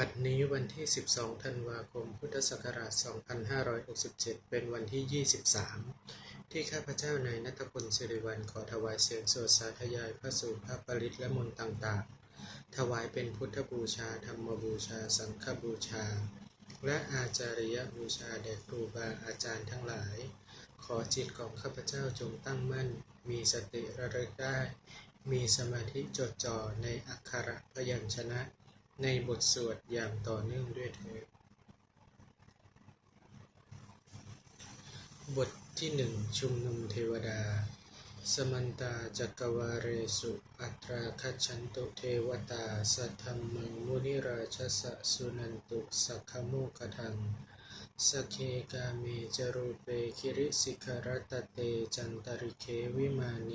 บัดนี้วันที่ 12 ธันวาคม พุทธศักราช 2567 เป็นวันที่ 23 ที่ข้าพเจ้านายนัทพลสิริวัลขอถวายเสียงสวดสาธยายพระสูตรพระปริตและมนต์ต่างๆ ถวายเป็นพุทธบูชา ธรรมบูชา สังฆบูชา และอาจาริยบูชาแด่ครูบาอาจารย์ทั้งหลาย ขอจิตของข้าพเจ้าจงตั้งมั่น มีสติระลึกได้ มีสมาธิจดจ่อในอักขระพยัญชนะ ในบทสวดอย่างต่อเนื่องด้วยเถิดบทที่หนึ่งชุมนุมเทวดา สมันตาจักวาเรสุ อัตราคัจฉันตุเทวตา สัทธรรมังมุนิราชสะสุนันตุสักขโมกทังสกเคกาเมจรูเปคิริสิกรตเตจันตริเควิมาเน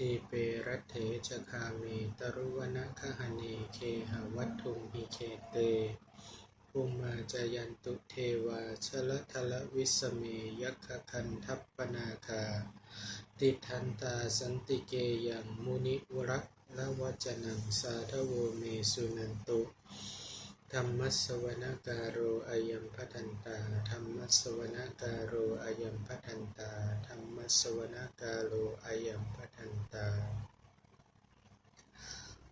ทีเปรัตเถจคาเมตรุวนะคหเนเคหวัตถุมหิเคเตภูมาจายันตุเทวาชลทละวิสเมยัคคคันทัปปนาคา ติทันตาสันติเกยังมุนิวรักละวจนังสาทโวเมสุนันตุ ธรรมัสวนาการโรอายัมพัทันตาธรรมัสวนาการโรอายัมพัทันตาธรรมัสวนาการโรอายัมพัทันตา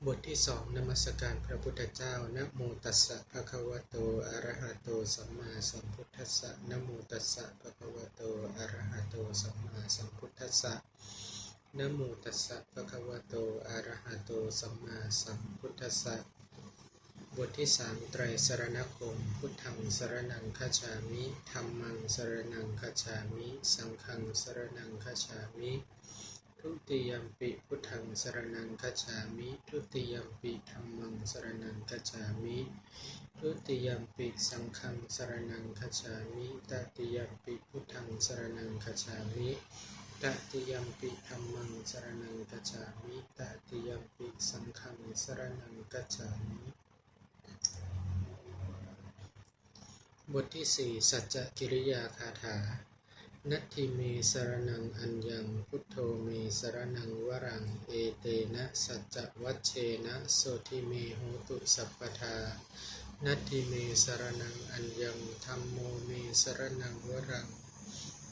บทที่สองนมัสการพระพุทธเจ้านะโมตัสสะภะคะวะโตอะระหะโตสัมมาสัมพุทธัสสะนะโมตัสสะภะคะวะโตอะระหะโตสัมมาสัมพุทธัสสะนะโมตัสสะภะคะวะโตอะระหะโตสัมมาสัมพุทธัสสะ บทที่สามไตรสรณคม พุทธังสรนังคัจฉามิธัมมังสรนังคัจฉามิ สังฆังสรนังคัจฉามิ ทุติยมปิพุทธังสรนังคัจฉามิ ทุติยมปิธัมมังสรนังคัจฉามิ ทุติยมปิสังฆังสรนังคัจฉามิตติยมปิพุทธังสรนังคัจฉามิตติยมปิธัมมังสรนังคัจฉามิตติยมปิสังฆังสรนังคัจฉามิ บทที่สี่สัจจกิริยาคาถา นัตถิเมสรนังอัญญังพุทโธเมสรนังวรัง เอเตนะสัจจวัชเชนะโสทิเมโหตุสัพพทา นัตถิเมสรนังอัญญังธรรมโมเมสรนังวรัง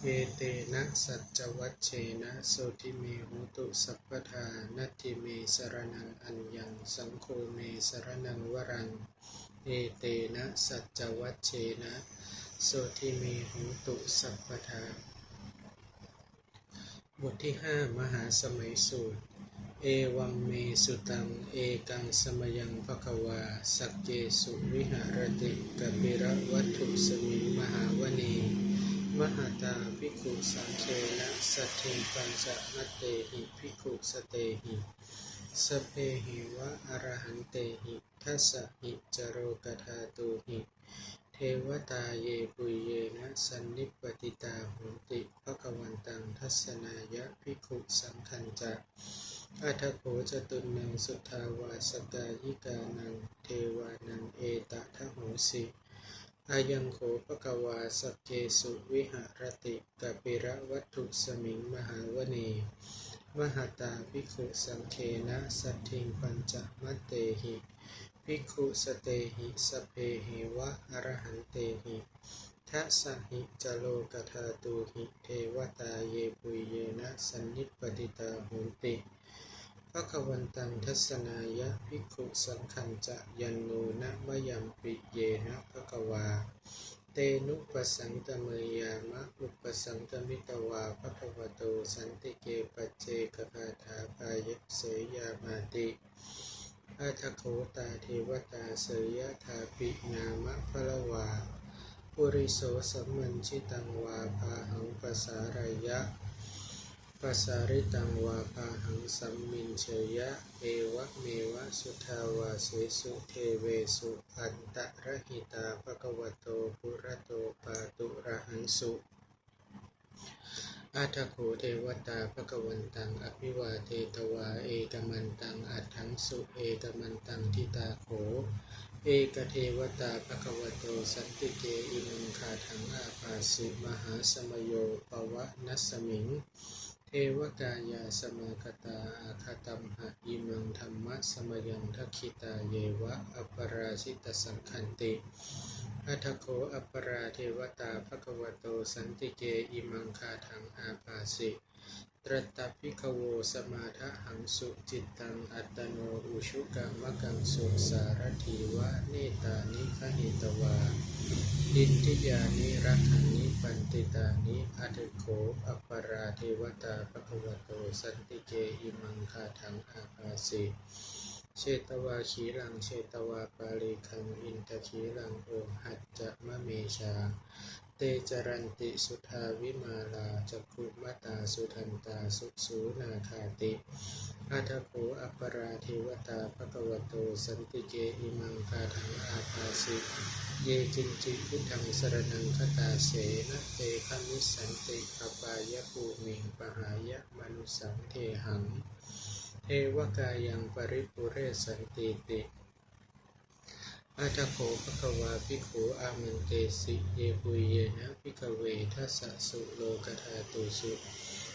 เอเตนะสัจจวัชเชนะโสทิเมโหตุสัพพทานัตถิเมสรนังอัญญังสังโฆเมสรนังวรัง เอเตนะสัจจวัชเชนะโสทิเมโหตุสัพพทาบทที่ห้ามหาสมัยสูตร เอวัมเมสุตัง เอกังสมยังภควา สักเกสุวิหารติกบิระวัตถุสมิงมหาวณี มหาตาภิกขุสังเคนะสัทธิปัญจมัตเตหิภิกขุสเตหิสเพหิวะอรหันเตหิทัสสหิจโรกธาตุหิเทวตาเยปุเยนะสันนิปปติตาหนติภควันตังทัศนายะภิกขุสังคัญจะอัทโขจตุนนังสุทาวาสกายิกานังเทวานังเอตทะโหสิ อายังโขภควาสเกสุวิหารติกปิระวัตถุสมิงมหาวณีมหาตาภิกขุสังเคนะสัทธิงปัญจมัตเตหิภิกขุสเตหิสเพหิวะอรหันเตหิทัสสหิจโลกธาตุหิเทวตาเยปุยเยนะสันนิปปติตาหนติ ภควันตังทัศนายะภิกขุสังขันจะยันโนนะมะยัมปิเยนะภควา เตนุปสังตเมยามะอุปสังตมิตวาภควโตสันติเกปเจกคาถาปายเสยามาติอาทโคตาเทวตาเสยะธาปินามะพละวาปุริโสสัมมันชิตังวาพาหังปสารายะ ปสาริตังวาพาหังสัมมินเชยะ เอวะเมวะสุทาวาเสสุเทเวสุอันตะระหิตาภควโตปุระโตปาตุระหังสุอาทโขเทวตาภควันตังอภิวาเทตวาเอกมันตังอัตถังสุเอกมันตังทิตาโข เอกเทวตาภควโตสันติเกอิมังคาถังอาภาสิมหาสมโยปวะนัสมิง เทวกายาสมากตาอาคตัมหะอิมังธรรมะสมยังทักขิตาเยวะอัปปราชิตสังคันติอัทโคอัปปราเทวตาภควโตสันติเกอิมังคาทังอาปาสิ ตรัตพิกโวสมาทหังสุจิตตังอัตโนอุชุกะมะกังสุสารถีวะเนตานิคหิตวา ดินทิยานิรักขันนิปันติตานิอัตโขอัปราเทวตาภควโตสันติเกอิมังคาทังอาภาสิเชตวาขีรังเชตวาปาลิคังอินทขีรังโอหัจจะมะเมชา เตจรันติสุทาวิมาลาจักขุมตาสุทันตาสุสูนาคาติอัทโขอัปปราเทวตาภควโตสันติเกอิมังคาทังอาภาสิเยจินจิพุทธังสรนังคตาเสนะเตคามิสันติปปายะภูมิงปหายะมนุสังเทหัง เทวกายังปริปุเรสันติติ อาทโขภควาภิกขุอามันเตสิเยปุยเยนะภิกเวทัสสุโลกธาตุสุ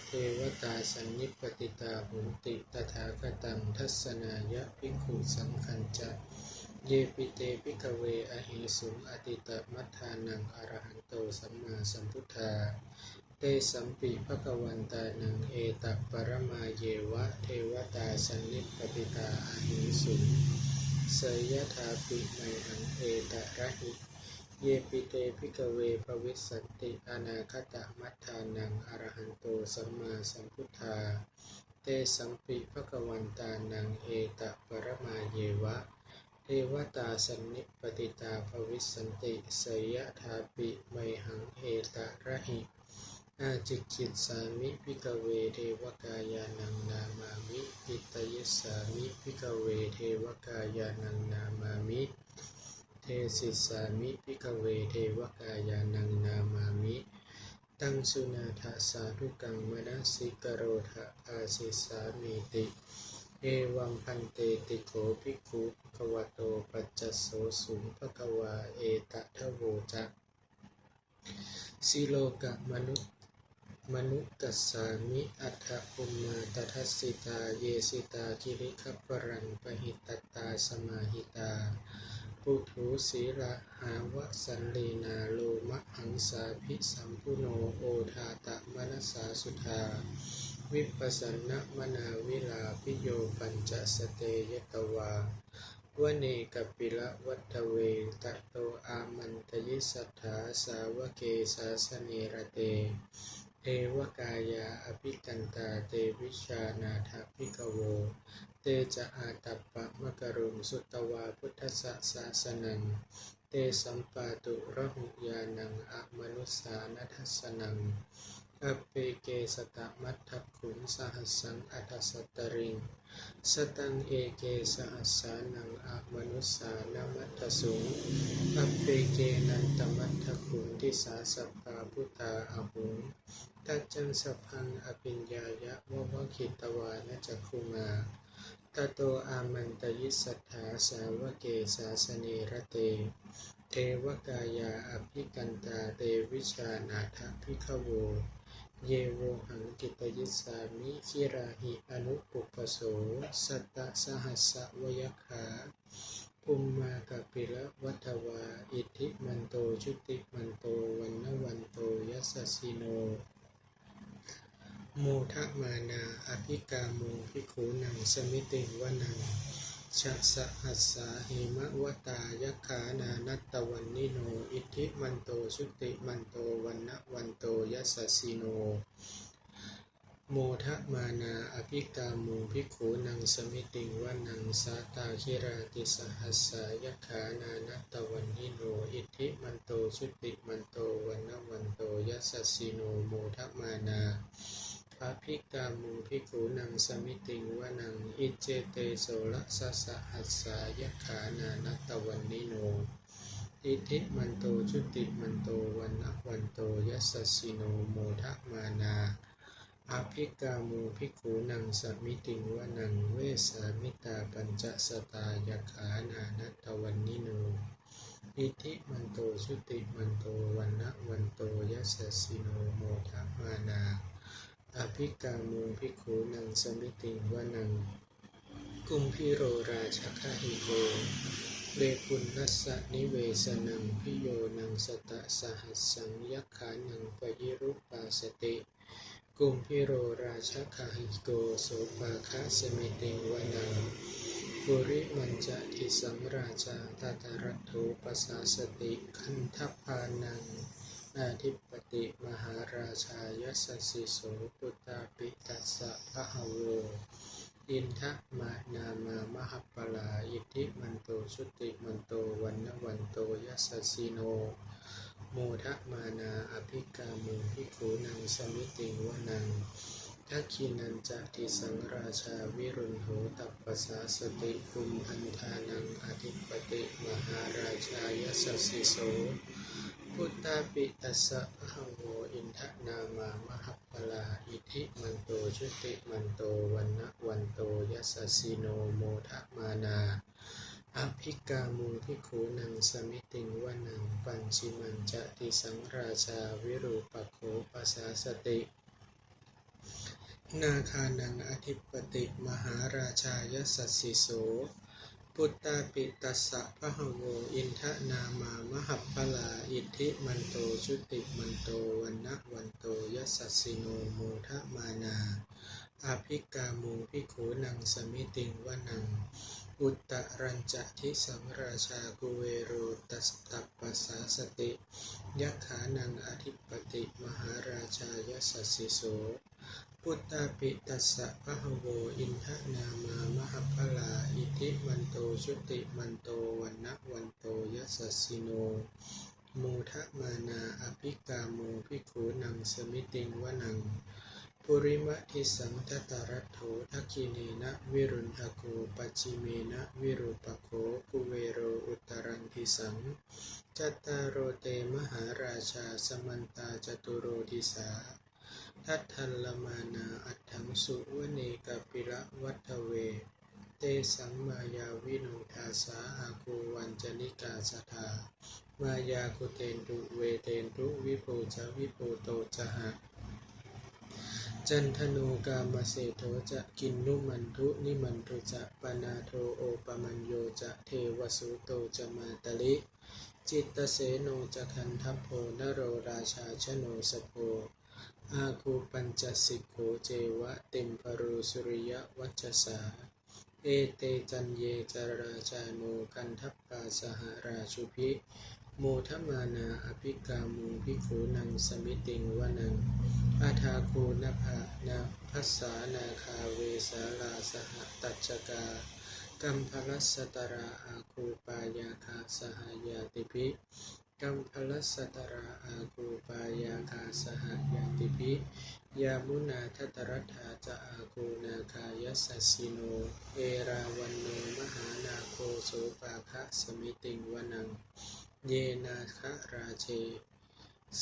เทวตาสันนิปติตาหุนติตถาคตังทัศนายะภิกขุสังคัญจะเยปิเตปิกเวอหิสุงอติตมัฏฐานังอรหันโตสัมมาสัมพุทธา เตสัมปิภควันตานังเอตัปรมาเยวะเทวตาสันนิปติตาอหิสุง สยยถาปิไมหังเอตระหิ เยปิเตพิกเวภวิสสันติอนาคตมัฏฐานังอรหันโตสัมมาสัมพุทธา เตสัมปิภควันตานังเอตปรมาเยวะ เทวตาสนิปติตาภวิสสันติสยถาปิไมหังเอตระหิ อาจิกิตสามิพิกเวเทวกายานังนามามิปิตยิสามิพิกเวเทวกายานังนามามิเทศิสามิพิกเวเทวกายานังนามามิตังสุนาทาสาธุกังมนัสิกโรทะอาสิสามีติเอวังพันเตติโกภิกขุภควโตปัจจโสสุงภควาเอตทะโวจักสิโลกะมนุษ มนุตตัสสามิอัฏฐปุมมาตทัสสิตา เยสิตาคิริคัปรังปหิตตาสมาหิตาปุถุสีละหาวะสันลีนาโลมะหังสาภิสัมพุโนโอทาตะมนัสสาสุธา วิปัสสนมนาวิลาพิโยปัญจสเตยตวาวเนกปิละวัตเวตโตอามันตยิสัทธาสาวเกสาสเนระเต เทวกายาอภิกันตาเตวิชานาถพิกโว เตจะอาตัปปะมะกรุงสุตวาพุทธะสาสนัง เตสัมปาตุระหุยานังอะมนุสสานัทสนัง อเปเกสตะมัทถขุนสหัสังอัทสตตริง สตังเอเกสหัสานังอะมนุสสานามัทธสุงอเปเกนันตมัทถขุนทิสาสปปาพุตตาอหุงตัจจังสพพังอภิญญายะวะวะคิตวานจักคุมาตโตอามันตยิสัทธาสาวเกสาสเนระเต เทวกายาอภิกันตาเตวิชานาถพิขโว เยโวหังกิตยิสามิคิราหิอนุปุปโสสัตตสหัสสะวยคาภุมมากปิละวัตวา อิทธิมันโตชุติมันโตวันนวันโตยัสสสิโนโมทะมานาอภิกาโมภิกขุนังสมิติวนัง ชะสหัสสาหิมะวตายขานานัตตวันนิโน อิทธิมันโตชุติมันโตวันนะวันโตยัสสสิโน โมทะมานาอภิกาโมภิกขุนังสมิติงวนังสาตาคิราติสหัสสายขานานัตตวันนิโน อิทธิมันโตชุติมันโตวันนะวันโตยัสสสิโน โมทะมานา พระภิกามุภิกขุนังสมิติงวนังอิเจเตโสละสะสะหัสสายขานานัตตวันนิโน อิทิมันโตชุติมันโตวันนะวันโตยัสสิโนโมทะมานาอภิกามุภิกขุนังสมิติงวนังเวสามิตาปัญจสตายขานานัตตวันนิโนอิทิมันโตชุติมันโตวันนะวันโตยัสสสิโนโมทะมานา อภิกามูภิกขูนังสมิติงวนัง กุมพิโรราชคาหิโกเวปุณนัสนิเวสนังพิโยนังสตะสหัสสังยักขานังปยิรุปาสติ กุมพิโรราชคาหิโกโสปาคะสมิติงวนังปุริมันจะทิสังราชาตตารัตโถปสาสติคันทพานัง อาทิปติมหาราชายสสสิโสปุตตาปิตัสสะพะหโวอินทะมานามามหปลาอิทธิมันโตชุติมันโตวันนวันโตยัสสิโนโมทะมานาอภิกามุภิกขุนังสมิติวนังทักขินันจะทิสังราชาวิรุณโหตัปปสาสติภูมิพันธานังอธิปติมหาราชายสสสิโส พุทธาปิตัสสะภะโวอินทะนามามหัปปลาอิทิมันโตชุติมันโตวันนะวันโตยัสสิโนโมทะมานาอภิกามุภิกขุนังสมิติงวนังปัญชิมันจะติสังราชาวิรูปโคปัสสาสติ นาคานังอธิปติมหาราชายสสสิโส พุทธาปิตัสสะพะหโวอินทะนามามหัปปลาอิทธิมันโตชุติมันโตวันนะวันโตยัสสิโนโมทะมานาอาภิกามูภิกขุนังสมิติงวนัง อุตตรัญจะทิสังราชากุเวโรตัสตัปปสาสติยักขานังอธิปติมหาราชายสสสิโส พุทธาปิตัสสะพะหะโวอินทะนามามหัปปลาอิทิมันโตชุติมันโตวันนะวันโตยัสสสิโนโมทะมานาอภิกาโมภิกขุนังสมิติงวนังปุริมะทิสังทตารัตโถทักขิเนนะวิรุณหโกปัจจิเมนะวิรูปโคกุเวโรอุตรังทิสังจัตตารโรเตมหาราชาสมันตาจตุโรทิสา ทัทันลมานาอัตถังสุวเนกปิระวัตเว เตสังมายาวิโนทาสาอาคูวันจนิกาสทามายาคุเตนตุเวเตนตุวิโพจวิโพโตจหะจันทโนกามเสโทจะกินนุมันทุนิมันทุจะปนาโทโอปมัญโยจะเทวสุโตจะมาตลิ จิตตเสโนจะคันทัพโพนโรราชาชโนสโพ อาคูปัญจสิกโขเจวะเต็มปรูสุริยวัจสา เอเตจันเยจาราจาโนกันทัปปาสหราชุพิโมทมานาอภิกามูภิกขุนังสมิติงวนังอาทาคูนภานาพัสสานาคาเวสาลาสหตัจกากัมพลัสสตราอาคูปายาคาสหายาติภิ กัมพลัสสตราอากูปายาคาสหายติภิยามุนาทัตรัตถาจะอากูนาคายสสสิโน เอราวันโนมหานาโคโสปาคะสมิติงวนัง เยนาคะราเช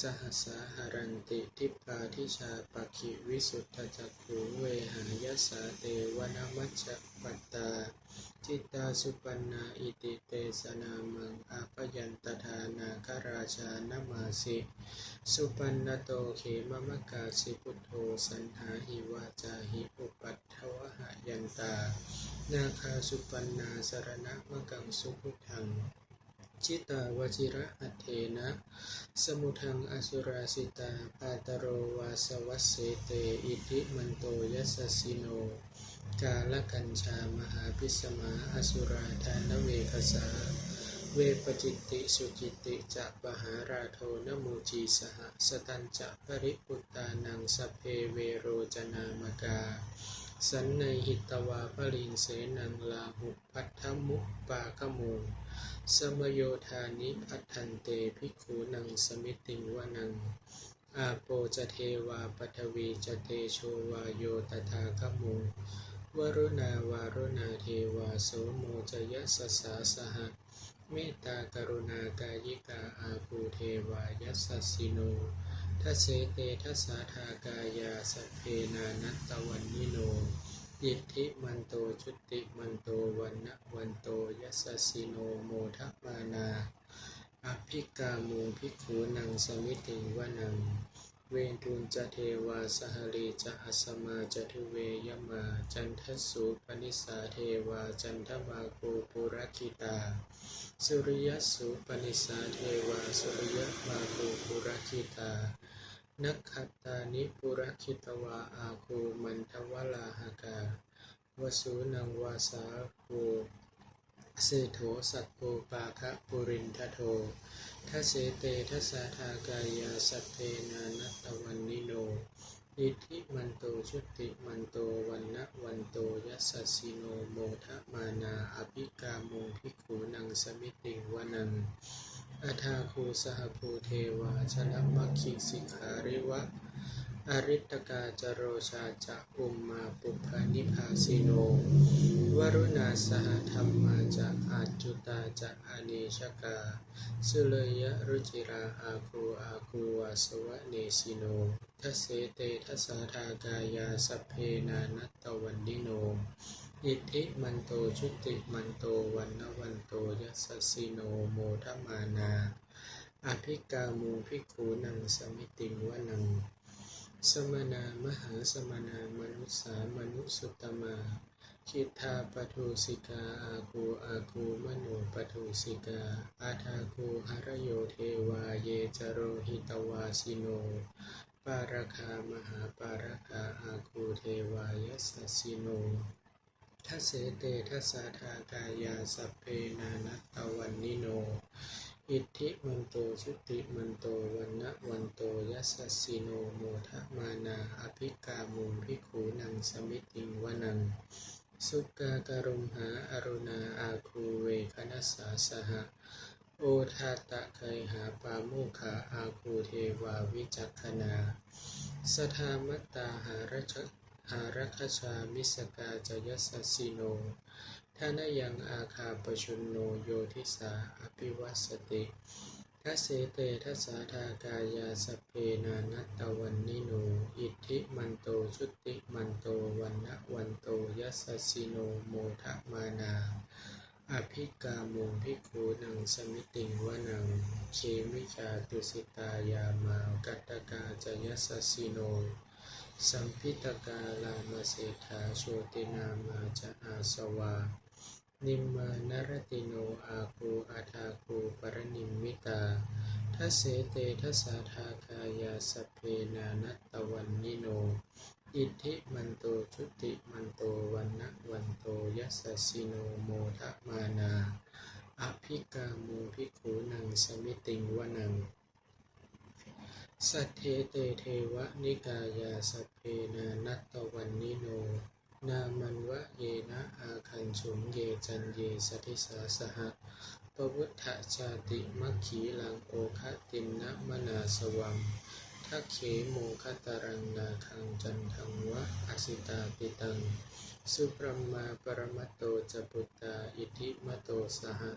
สหัสาหรันติทิปาทิชาปคิวิสุทธจักขุเวหายสาเตวนมัจปัตตา จิตตาสุปันนาอิติเตสนามังอาปยันตทานาคราชานมาสิ สุปันนโตเขมมะกาสิพุทโธสันหาหิวาจาหิอุปัฏฐวหยันตา นาคาสุปันนาสรณะมะกังสุพุทธัง จิตาวจิระอัตเถนะ สมุทังอสุราสิตาปาตโรวาสวัสเสเต อิทิมันโตยัสสิโน กาลกัญชามหาพิสมาอสุราธานเวคสา เวปจิตติสุจิตติจะปหาราโทนโมจีสหสตัญจะปริปุตตานังสเพเวโรจนามกา สันในหิตวาปริงเสนังลาหุพัทธมุปปากโมสมโยธานิพัทันเตภิกขุนังสมิติงวนัง อาโปจะเทวาปทวีจะเตโชวาโยตถาคโมวรุณาวารุณาเทวาโสโมจยสสาสหะเมตตากรุณากายิกาอาภูเทวายัสสิโน ทัเสเตทัสสาธากายาสเพนานัตตวันนิโนอิทธิมันโตชุติมันโตวันนะวันโตยัสสิโนโมทะมานาอภิกามูภิขุนังสมิติงวนัง เวนทุนจะเทวาสหลีจะอัสมาจะทุเวยมาจันทสุปนิสาเทวาจันทมาโกปุรคิตา สุริยสุปนิสาเทวาสุริยมาโกปุรคิตา นักขัตตานิปุรคิตวาอาคูมันทวลาหกาวสูนังวาสาโกเสโถสัตโกปาคะปุรินทโททัเสเตทัสสะทากายาสัพเพนานัตวันนิโนอิทธิมันโตชุติมันโตวันนะวันโตยัสสิโนโมทะมานาอภิกาโมภิกขุนังสมิติงวนัง อาทาคูสหภูเทวาชนะมัคคิสิกขาริวะ อริตกาจโรชาจะอุมมาปุพานิพาสิโน วรุณาสหธรรมาจะอาจุตาจะอเนชกา สุเลยะรุจิราอาคูอาคูวาสวะเนสิโนทัสเสเตทัสสาทากายาสเพนานัตตวันดิโน อิทิมันโตชุติมันโตวันนวันโตยัสสิโนโมทมานา อภิกามูภิกขุนังสมิติงวนัง สมณามหาสมณามนุสสามนุสุตมาคิทาปทุสิกาอาคูอาคูมโนปทุสิกา อาทาคูหรโยเทวาเยจโรหิตวาสิโน ปารคามหาปารคาอาคูเทวายัสสสสิโน ทัสเสเตทัสสะทากายาสัพเพนานัตตวันนิโน อิทธิมันโตชุติมันโตวันนะวันโตยัสสิโนโมทะมานาอภิกามุมภิขุนังสมิติงวนัง สุกากรุมหาอรุณาอาคูเวคนัสสาสหะ โอทาตะไคยหาปาโมขาอาคูเทวาวิจักขณาสทามัตตาหารช หารคชามิสกาจยัสสิโนท่านยังอาคาปชุนโนโยทิสาอภิวัสติทัเสเตทัสาทากายาสเพนานัตตวันนิโน อิทธิมันโตชุติมันโตวันนะวันโตยัสสิโนโมทะมานา อภิกาโมภิกขุนังสมิติงวนังเคมิจาตุสิตายามากัตตกาจยัสสิโน สัมพิตกาลามาเศธาโชตินามาจะอาสวา นิมมานรติโนอาคูอาทาคูปรนิมมิตาทัเสเตทัสสาทากายาสเพนานัตวันนิโน อิทธิมันโตชุติมันโตวันนะวันโตยัสสิโนโมทะมานา อภิกาโมภิขุนังสมิติงวนัง สัทเทเตเทวนิกายาสัพเพนานัตตวันนิโน นามันวะเยนะอาคันฉุงเยจันเยสทิสาสหะปวุฒชาติมัคขีลังโอคะตินนะมนาสวังทักเขโมคตารังนาคังจันทังวะอสิตาปิตัง สุปรมมาปรมัตโตจปุตตาอิทิมโตสหะ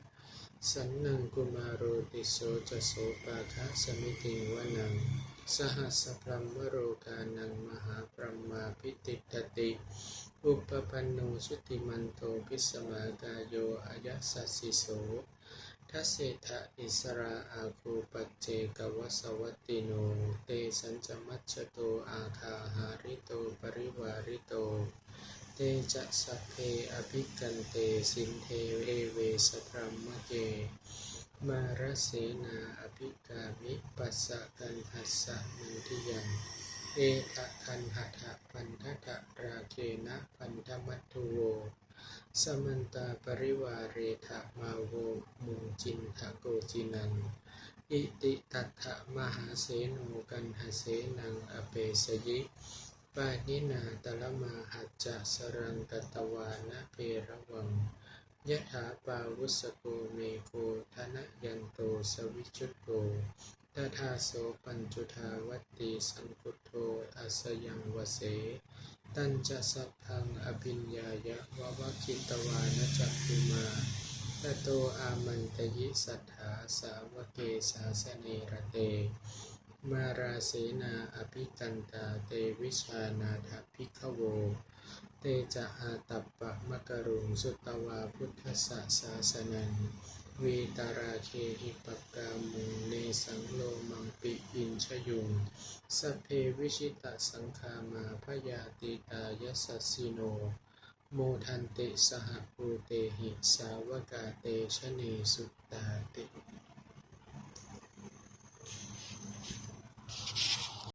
สันนังกุมารโรติโสจโสปาคะสมิติงวนัง สหัสพรหมโรกานังมหาปรมาพิติตติ อุปปันโนสุติมันโตพิสมากายโยอายัสสสสิโสทัสเสทะอิสราอาคูปัจเจกวสวัติโน เตสัญจมัชโตอาคาหาริโตปริวาริโต เตจะสัพเพอภิกันเตสินเทเอเวสพรมเก มารเสนาอภิกามิปัสสะกันหัสสะมันทิยังเอทะคันหะทะพันทะทะราเคนะพันธมัตถุโว สมันตาปริวาเรทะมาโวมุงจินทะโกจินังอิติตัทธะมหาเสโนกันหเสนังอเปสยิ ปานินาตละมาหัจจะสรังกตวานะเพระวังยะถาปาวุสโกเมโกธนะยันโตสวิชุตโกตถาโสปัญจุทาวัตติสังคุโธอัสยังวเส ตัญจะสัพพังอภิญญายะววะคิตวานจักคุมาตโตอามันตยิสัทธาสาวเกสาสเนระเต มาราเสนาอภิกันตาเตวิชานาถพิกขโว เตจะอาตัปปะมะกรุงสุตวาพุทธสสาสนังวีตาราเคหิปกามุงเนสังโลมังปิอินชยุงสเพวิชิตสังคามาพยาติตายสัสสิโน โมทันเตสหภูเตหิสาวกาเตชะเนสุตตาติ